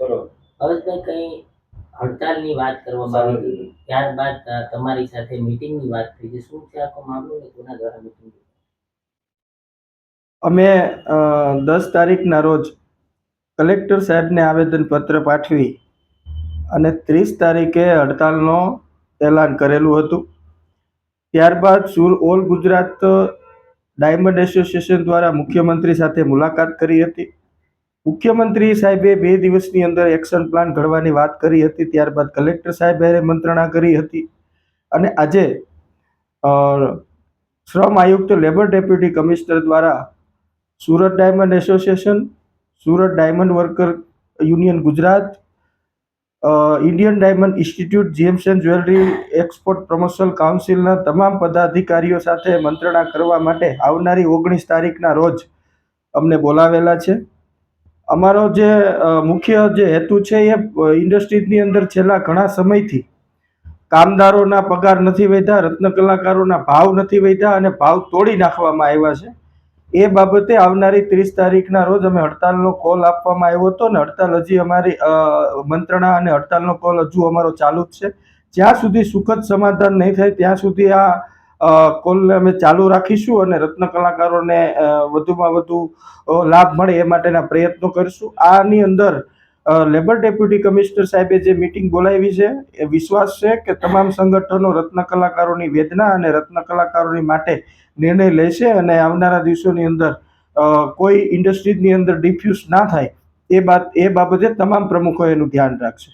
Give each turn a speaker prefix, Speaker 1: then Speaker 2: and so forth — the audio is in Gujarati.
Speaker 1: બરોબર.
Speaker 2: હર્ષભાઈ કઈ હડતાલની વાત કરવામાં આવી હતી ત્યારબાદ તમારી સાથે મીટિંગની વાત થઈ છે. શું છે આખો મામલો ને કોના દ્વારા મીટિંગ
Speaker 3: અમે દસ તારીખના રોજ કલેક્ટર સાહેબને આવેદનપત્ર પાઠવી અને ત્રીસ તારીખે હડતાલનો એલાન કરેલું હતું. ત્યારબાદ સુર ઓલ ગુજરાત ડાયમંડ એસોસિએશન દ્વારા મુખ્યમંત્રી સાથે મુલાકાત કરી હતી. મુખ્યમંત્રી સાહેબે બે દિવસની અંદર એક્શન પ્લાન ઘડવાની વાત કરી હતી, ત્યારબાદ કલેક્ટર સાહેબે મંત્રણા કરી હતી. અને આજે શ્રમ આયુક્ત લેબર ડેપ્યુટી કમિશનર દ્વારા Surat diamond association Surat diamond worker union Gujarat Indian diamond institute gems and jewellery export promotional કાઉન્સિલના તમામ પદાધિકારીઓ સાથે મંત્રણા કરવા માટે આવનારી ઓગણીસ તારીખના રોજ અમને બોલાવેલા છે. અમારો જે મુખ્ય જે હેતુ છે એ ઇન્ડસ્ટ્રીઝની અંદર છેલ્લા ઘણા સમયથી કામદારોના પગાર નથી વધ્યા, રત્ન કલાકારોના ભાવ નથી વધ્યા અને ભાવ તોડી નાખવામાં આવ્યા છે. એ બાબતે આવનારી ત્રીસ તારીખના રોજ અમે હડતાલનો કોલ આપવામાં આવ્યો હતો અને હડતાલ હજી અમારી મંત્રણા અને હડતાલનો કોલ હજુ અમારો ચાલુ જ છે. જ્યાં સુધી સુખદ સમાધાન નહીં થાય ત્યાં સુધી આ કોલને અમે ચાલુ રાખીશું અને રત્ન કલાકારોને વધુમાં વધુ લાભ મળે એ માટેના પ્રયત્નો કરીશું. આની અંદર લેબર ડેપ્યુટી કમિશનર સાહેબે જે મિટિંગ બોલાવી છે, એ વિશ્વાસ છે કે તમામ સંગઠનો રત્ન કલાકારોની વેદના અને રત્ન કલાકારોની માટે નિર્ણય લેશે અને આવનારા દિવસોની અંદર કોઈ ઇન્ડસ્ટ્રીઝની અંદર ડિફ્યુઝ ના થાય, એ બાત એ બાબતે તમામ પ્રમુખો એનું ધ્યાન રાખશે.